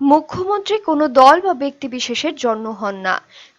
মুখ্যমন্ত্রী কোনো দল বা ব্যক্তি বিশেষের জন্ম হন না।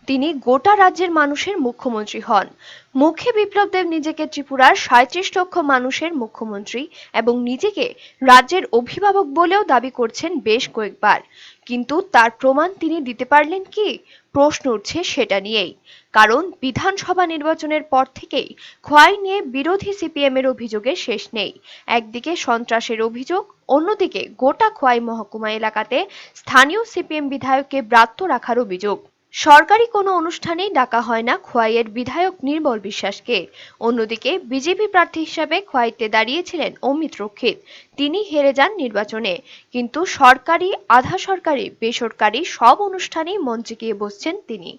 তিনি গোটা রাজ্যের মানুষের মুখ্যমন্ত্রী হন। মুখে বিপ্লব দেব নিজেকে ত্রিপুরার সাঁত্রিশ লক্ষ মানুষের মুখ্যমন্ত্রী এবং নিজেকে রাজ্যের অভিভাবক বলেও দাবি করছেন বেশ কয়েকবার। কিন্তু তার প্রমাণ তিনি দিতে পারলেন কি? প্রশ্ন উঠছে সেটা নিয়েই। কারণ বিধানসভা নির্বাচনের পর থেকেই খোয়াই নিয়ে বিরোধী সিপিএম এর অভিযোগের শেষ নেই। একদিকে সন্ত্রাসের অভিযোগ, অন্যদিকে গোটা খোয়াই মহকুমা এলাকাতে স্থানীয় সিপিএম বিধায়ককে ব্রাত্য রাখার অভিযোগ। সরকারি কোনো অনুষ্ঠানেই ডাকা হয় না খোয়াইয়ের বিধায়ক নির্মল বিশ্বাসকে। অন্যদিকে বিজেপি প্রার্থী হিসাবে খোয়াইতে দাঁড়িয়েছিলেন অমিত রক্ষিত। তিনি হেরে যান নির্বাচনে। কিন্তু সরকারি, আধা সরকারি, বেসরকারি সব অনুষ্ঠানেই মঞ্চে গিয়ে বসছেন তিনি।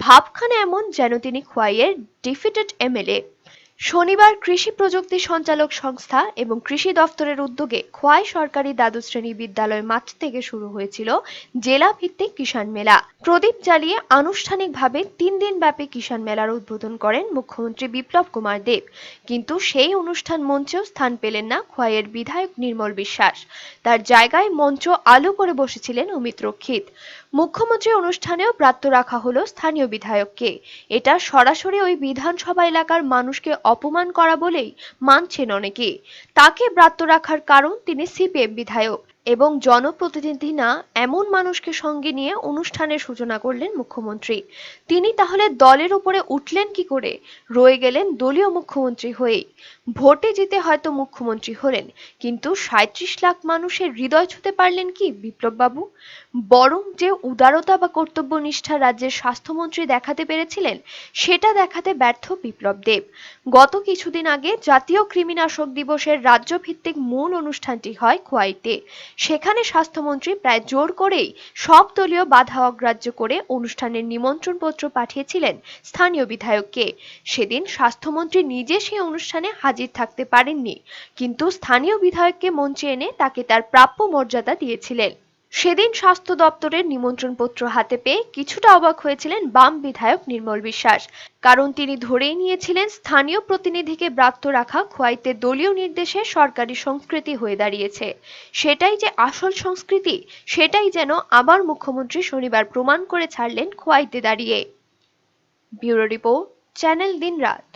ভাবখানে এমন যেন তিনি খোয়াইয়ের ডিফিটেড এমএলএ। শনিবার কৃষি প্রযুক্তি সঞ্চালক সংস্থা এবং কৃষি দফতরের উদ্যোগে খোয়াই সরকারি দ্বাদশ শ্রেণি বিদ্যালয় মাঠ থেকে শুরু হয়েছিল জেলা ভিত্তিক কিষাণ মেলা। প্রদীপ জ্বালিয়ে আনুষ্ঠানিকভাবে তিন দিন ব্যাপী কিষাণ মেলার উদ্বোধন করেন মুখ্যমন্ত্রী বিপ্লব কুমার দেব। কিন্তু সেই অনুষ্ঠান মঞ্চেও স্থান পেলেন না খোয়াইয়ের বিধায়ক নির্মল বিশ্বাস। তার জায়গায় মঞ্চ আলো করে বসেছিলেন অমিত রক্ষিত। মুখ্যমন্ত্রী অনুষ্ঠানেও প্রাপ্ত রাখা হলো স্থানীয় বিধায়ককে। এটা সরাসরি ওই বিধানসভা এলাকার মানুষকে অপমান করা বলেই মানছেন অনেকে। তাকে ব্রাত্য রাখার কারণ তিনি সিপিএম বিধায়ক। এবং জনপ্রতিনিধি না, এমন মানুষকে সঙ্গে নিয়ে অনুষ্ঠানের সূচনা করলেন মুখ্যমন্ত্রী। তিনি তাহলে দলের উপরে উঠলেন কি করে? রয়ে গেলেন দলীয় মুখ্যমন্ত্রী হয়েই। ভোটে জিতে হয়তো মুখ্যমন্ত্রী হলেন, কিন্তু সাঁত্রিশ লাখ মানুষের হৃদয় ছুঁতে পারলেন কি বিপ্লববাবু? বরং যে উদারতা বা কর্তব্যনিষ্ঠা রাজ্যের স্বাস্থ্যমন্ত্রী দেখাতে পেরেছিলেন, সেটা দেখাতে ব্যর্থ বিপ্লব দেব। গত কিছুদিন আগে জাতীয় কৃমিনাশক দিবসের রাজ্যভিত্তিক মূল অনুষ্ঠানটি হয় খোয়াইতে। সেখানে স্বাস্থ্যমন্ত্রী প্রায় জোর করেই সব দলীয় বাধা অগ্রাহ্য করে অনুষ্ঠানের নিমন্ত্রণপত্র পাঠিয়েছিলেন স্থানীয় বিধায়ককে। সেদিন স্বাস্থ্যমন্ত্রী নিজে সেই অনুষ্ঠানে হাজির থাকতে পারেননি, কিন্তু স্থানীয় বিধায়ককে মঞ্চে এনে তাকে তার প্রাপ্য মর্যাদা দিয়েছিলেন। সেদিন স্বাস্থ্য দপ্তরের নিমন্ত্রণপত্র হাতে পেয়ে কিছুটা অবাক হয়েছিলেন বাম বিধায়ক নির্মল বিশ্বাস। কারণ তিনি ধরেই নিয়েছিলেন স্থানীয় প্রতিনিধিকে ব্রাত্য রাখা খোয়াইতে দলীয় নির্দেশে সরকারি সংস্কৃতি হয়ে দাঁড়িয়েছে। সেটাই যে আসল সংস্কৃতি, সেটাই যেন আবার মুখ্যমন্ত্রী শনিবার প্রমাণ করে ছাড়লেন খোয়াইতে দাঁড়িয়ে। ব্যুরো রিপোর্ট, চ্যানেল দিনরাত।